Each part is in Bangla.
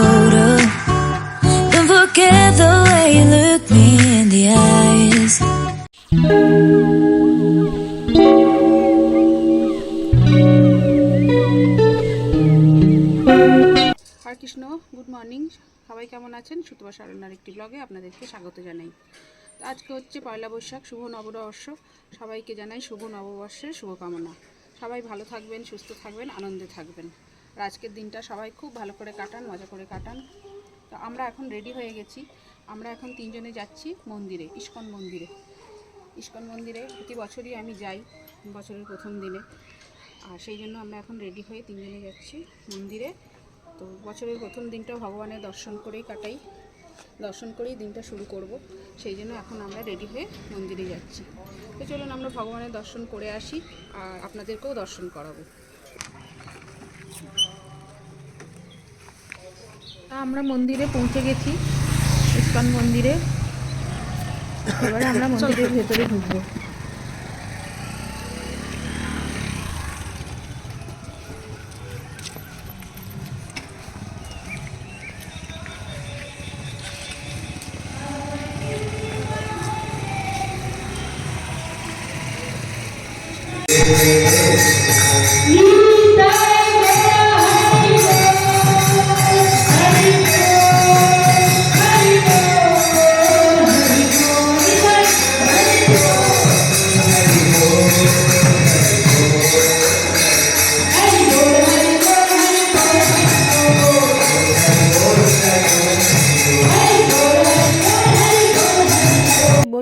photo. Don't forget the way you look me in the eyes. Hare Krishna good morning সবাই কেমন আছেন? সুতবা সারণ্যার একটি ব্লগে আপনাদেরকে স্বাগত জানাই। আজকে হচ্ছে পয়লা বৈশাখ, শুভ নববর্ষ। সবাইকে জানাই শুভ নববর্ষের শুভকামনা। সবাই ভালো থাকবেন, সুস্থ থাকবেন, আনন্দে থাকবেন। আর আজকের দিনটা সবাই খুব ভালো করে কাটান, মজা করে কাটান। তো আমরা এখন রেডি হয়ে গেছি। আমরা এখন তিনজনে যাচ্ছি মন্দিরে, ইস্কন মন্দিরে। ইস্কন মন্দিরে প্রতি বছরই আমি যাই, বছরের প্রথম দিনে। আর সেই জন্য আমরা এখন রেডি হয়ে তিনজনে যাচ্ছি মন্দিরে। তো বছরের প্রথম দিনটা ভগবানের দর্শন করেই কাটাই, দর্শন করেই দিনটা শুরু করব। সেই জন্য এখন আমরা রেডি হয়ে মন্দিরে যাচ্ছি। তো চলুন আমরা ভগবানের দর্শন করে আসি আর আপনাদেরকেও দর্শন করাবো। আমরা মন্দিরে পৌঁছে গেছি ইস্কন মন্দিরে। এবারে আমরা মন্দিরের ভেতরে ঢুকবো।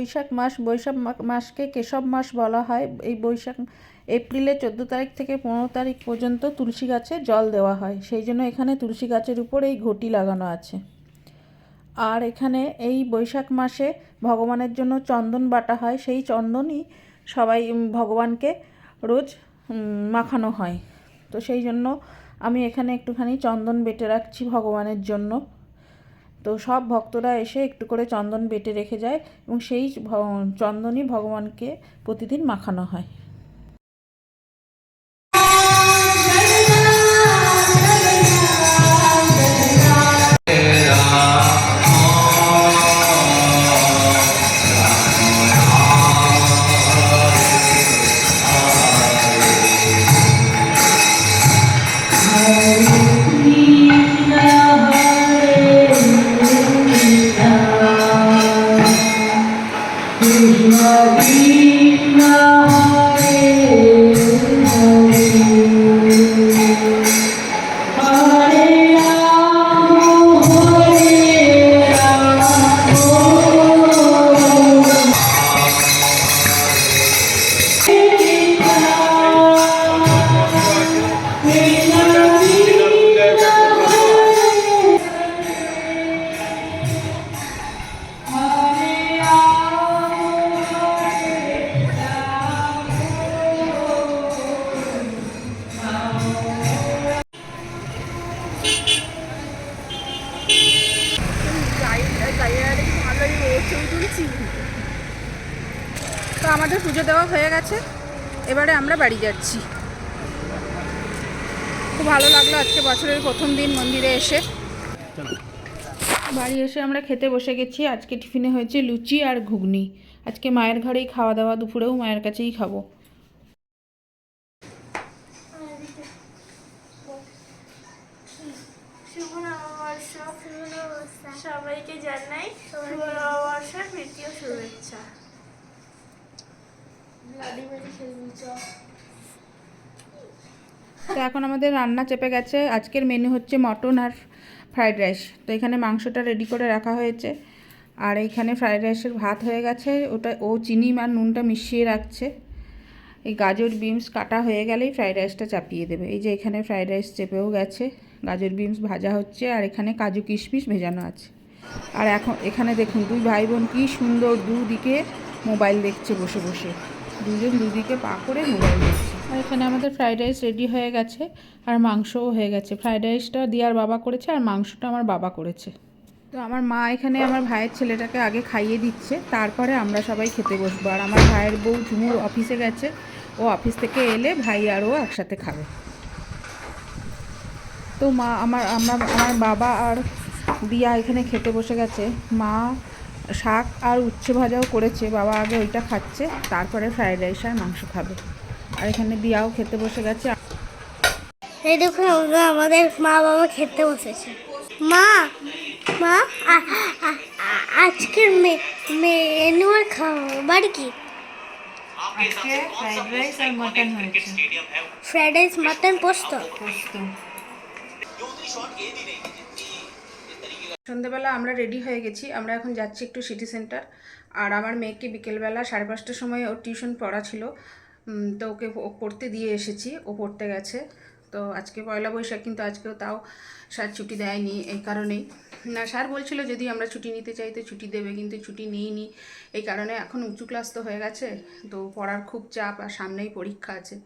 বৈশাখ মাস, বৈশাখ মাসকে কেশব মাস বলা হয়। এই বৈশাখ, এপ্রিলের চোদ্দ তারিখ থেকে পনেরো তারিখ পর্যন্ত তুলসী গাছে জল দেওয়া হয়। সেই জন্য এখানে তুলসী গাছের উপর এই ঘটি লাগানো আছে। আর এখানে এই বৈশাখ মাসে ভগবানের জন্য চন্দন বাটা হয়। সেই চন্দনই সবাই ভগবানকে রোজ মাখানো হয়। তো সেই জন্য আমি এখানে একটুখানি চন্দন বেটে রাখছি ভগবানের জন্য। তো সব ভক্তরা এসে একটু করে চন্দন বেটে রেখে যায় এবং সেই চন্দনই ভগবানকে প্রতিদিন মাখানো হয়। আমাদের পুজো দেওয়া হয়ে গেছে। এবারে আমরা বাড়ি যাচ্ছি। খুব ভালো লাগল আজকে বছরের প্রথম দিন মন্দিরে এসে। বাড়ি এসে আমরা খেতে বসে গেছি। আজকে টিফিনে হয়েছে লুচি আর ঘুগনি। আজকে মায়ের ঘরেই খাওয়া দাওয়া, দুপুরেও মায়ের কাছেই খাব শুভ নববর্ষ সবাইকে জানাই শুভ নববর্ষের তৃতীয় শুভেচ্ছা ভ্লাদিমির খেলবি চ তো এখন আমাদের রান্না চেপে গেছে। আজকের মেনু হচ্ছে মটন আর ফ্রাইড রাইস তো এখানে মাংসটা রেডি করে রাখা হয়েছে। আর এইখানে ফ্রাইড রাইসের ভাত হয়ে গেছে। ওটা, ও চিনি আর নুনটা মিশিয়ে রাখছে। এই গাজর বিনস কাটা হয়ে গেলেই ফ্রাইড রাইসটা চাপিয়ে দেবে। এই যে এখানে ফ্রাইড রাইস চেপেও গেছে। গাজর বিনস ভাজা হচ্ছে। আর এখানে কাজু কিশমিশ ভেজানো আছে। আর এখন, এখানে দেখুন, দুই ভাই বোন কী সুন্দর দুদিকে মোবাইল দেখছে বসে বসে। দুজন দুদিকে পা করে মোবাইল দেখছে। আর এখানে আমাদের ফ্রাইড রাইস রেডি হয়ে গেছে আর মাংসও হয়ে গেছে। ফ্রাইড রাইসটা দিয়ার বাবা করেছে আর মাংসটা আমার বাবা করেছে। তো আমার মা এখানে আমার ভাইয়ের ছেলেটাকে আগে খাইয়ে দিচ্ছে তারপরে আমরা সবাই খেতে বসবো। আর আমার ভাইয়ের বউ ঝুমুর অফিসে গেছে ও অফিস থেকে এলে ভাই আর ও একসাথে খাবে। তো মা আমার আমার আমার বাবা আর দিয়া এখানে খেতে বসে গেছে। মা শাক আর উচ্ছে ভাজাও করেছে বাবা আগে ওইটা খাচ্ছে তারপরে ফ্রাইড রাইস আর মাংস খাবে। আর এখানে দিয়াও খেতে বসে গেছে। এই দেখুন আমরা আমাদের মা বাবা খেতে বসেছে। মা মা আজকের মেনু আর খাবার কি? ফ্রাইড রাইস আর মটন হয়েছে। ফ্রাইড রাইস মাটন পোস্ত? সন্ধেবেলা আমরা রেডি হয়ে গেছি, আমরা এখন যাচ্ছি একটু সিটি সেন্টার আর আমার মেয়েকে বিকেলবেলা সাড়ে পাঁচটার সময় ওর টিউশন পড়া ছিল। তো ওকে পড়তে দিয়ে এসেছি, ও পড়তে গেছে। তো আজকে পয়লা বৈশাখ, কিন্তু আজকেও তাও স্যার ছুটি দেয়নি এই কারণেই। না স্যার বলছিল যদি আমরা ছুটি নিতে চাই তো ছুটি দেবে, কিন্তু ছুটি নিইনি। এই কারণে এখন উঁচু ক্লাস তো হয়ে গেছে, তো পড়ার খুব চাপ আর সামনেই পরীক্ষা আছে।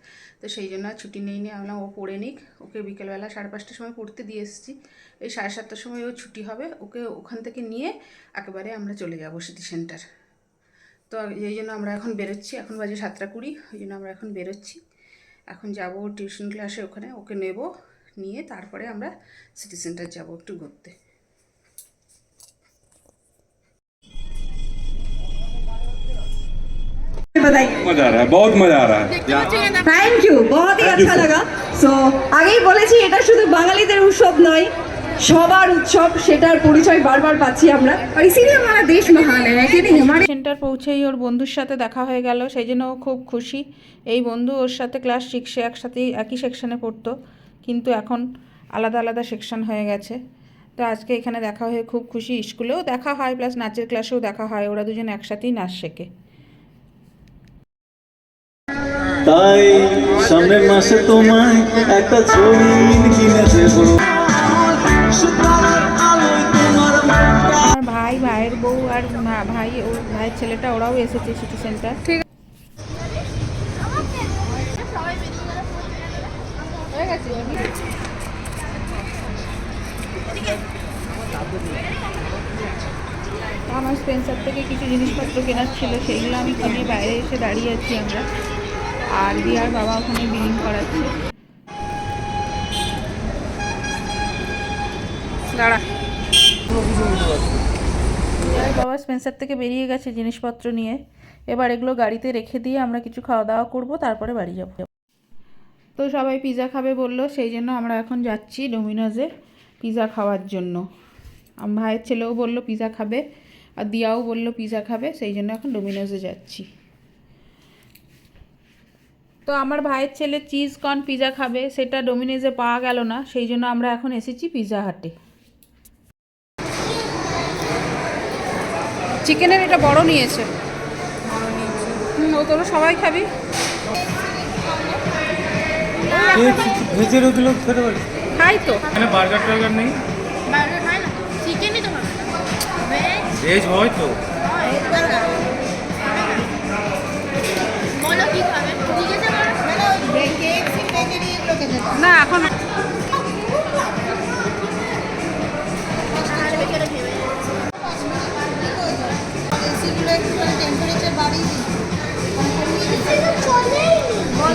তো সেই জন্য আর ছুটি নেইনি আমি বললাম ও পড়ে নিক। ওকে বিকেলবেলা সাড়ে পাঁচটার সময় পড়তে দিয়ে এসেছি। এই সাড়ে সাতটার সময় ও ছুটি হবে, ওকে ওখান থেকে নিয়ে একেবারে আমরা চলে যাব সিটি সেন্টার। তো এই জন্য আমরা এখন বেরোচ্ছি, এখন বাজে সাতটা কুড়ি, ওই জন্য আমরা এখন বেরোচ্ছি। এখন যাব টিউশন ক্লাসে ওখানে ওকে নেব নিয়ে তারপরে আমরা সিটি সেন্টার যাব একটু ঘুরতে बधाई मजा आ रहा है बहुत मजा आ रहा है थैंक यू बहुत ही अच्छा लगा সো আগেই বলেছি এটা শুধু বাঙালিদের উৎসব নয় সবার উৎসব সেটার পরিচয় বারবার পাচ্ছি আমরা। দেশ মহান হ্যাঁ, সেন্টার পৌঁছেই ওর বন্ধুর সাথে দেখা হয়ে গেল সেই জন্য ও খুব খুশি। এই বন্ধু ওর সাথে ক্লাস সিক্সে একসাথেই একই সেকশানে পড়তো কিন্তু এখন আলাদা আলাদা সেকশন হয়ে গেছে। তো আজকে এখানে দেখা হয়ে খুব খুশি স্কুলেও দেখা হয় প্লাস নাচের ক্লাসেও দেখা হয় ওরা দুজন একসাথেই নাচ শেখে। তাই সামনের মাসে তোমায় একটা ছবি কিনে দেবো। ভাই ওর ভাইয়ের ছেলেটা ওরাও এসেছে সিটি সেন্টার ঠিক আমার স্পেন্সার থেকে কিছু জিনিসপত্র কেনার ছিল সেইগুলো আমি কিনে বাইরে এসে দাঁড়িয়ে আছি আমরা। আর দিয়ার বাবা ওখানে বিলিং করাচ্ছে। দাঁড়া। বাবা স্পেন্সার থেকে বেরিয়ে গেছে জিনিসপত্র নিয়ে। এবার এগুলো গাড়িতে রেখে দিয়ে আমরা কিছু খাওয়া দাওয়া করব, তারপরে বাড়ি যাব। তো সবাই পিজা খাবে বলল, সেই জন্য আমরা এখন যাচ্ছি ডোমিনোজে পিৎজা খাওয়ার জন্য। ভাইয়ের ছেলেও বলল পিৎজা খাবে, আর দিয়াও বলল পিজা খাবে, সেই জন্য এখন ডোমিনোজে যাচ্ছি। তো আমার ভাইয়ের ছেলে চিজ কর্ন পিৎজা খাবে, সেটা ডোমিনোজে পাওয়া গেল না, সেই জন্য আমরা এখন এসেছি পিৎজা হাটে চিকেনের এটা বড় নিয়েছে। হুম ও তোরা সবাই খাবি। ভেজের ওগুলো খেতে পারি? খাই তো। এখানে বার্গার টার্গার নেই। চিকেনই তো হবে ভেজ হয় তো। করো না এখন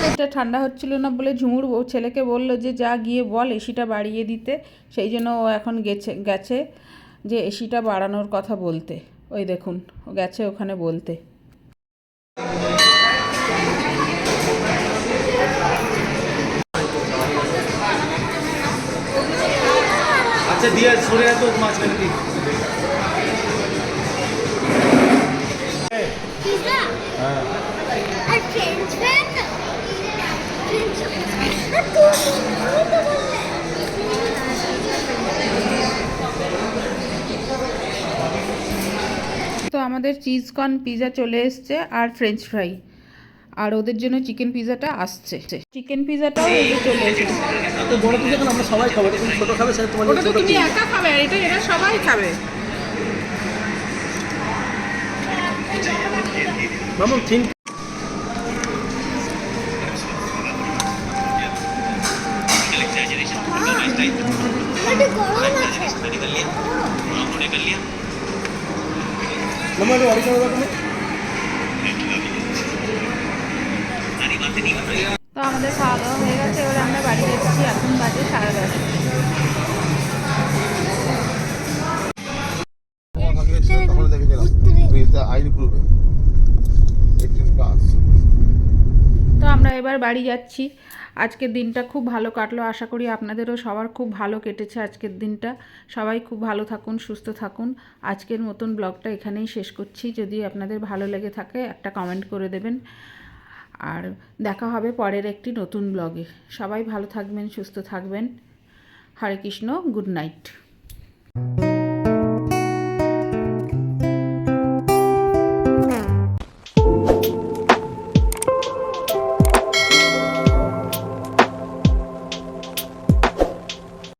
এটা ঠান্ডা হচ্ছিল না বলে ঝুমুর ছেলেকে বলল যে যা গিয়ে বল, এসিটা বাড়িয়ে দিতে। সেই জন্য ও এখন গেছে গেছে যে এসিটা বাড়ানোর কথা বলতে। ওই দেখুন, ও গেছে ওখানে বলতে। আচ্ছা দিয়ে সরে এত মাঝখানে তো আমাদের চিজ কর্ন পিৎজা চলে এসছে আর ফ্রেঞ্চ ফ্রাই। আর ওদের জন্য চিকেন পিজাটা আসছে। চিকেন পিৎজাটাও ওদের চলে এসেছে। তো বড় পিজা আমরা সবাই খাব? তুমি ছোট খাবে সেটা তোমার ওটা তুমি একা খাবে আর এটা এরা সবাই খাবে। মামুন ঠিক একটু গরম আছে তো আমাদের খাওয়া দাওয়া হয়ে গেছে এবার আমরা বাড়ি যাচ্ছি এখন বাজে সাড়ে দশটা তখন দেখেছিলাম আইনি প্রুফে এইটিন প্লাস তো আমরা এবার বাড়ি যাচ্ছি। আজকের দিনটা খুব ভালো কাটলো। আশা করি আপনাদেরও সবার খুব ভালো কেটেছে আজকের দিনটা। সবাই খুব ভালো থাকুন, সুস্থ থাকুন। আজকের মতন ব্লগটা এখানেই শেষ করছি। যদি আপনাদের ভালো লেগে থাকে, একটা কমেন্ট করে দেবেন। আর দেখা হবে পরের একটি নতুন ব্লগে। সবাই ভালো থাকবেন, সুস্থ থাকবেন। Hare Krishna, good night.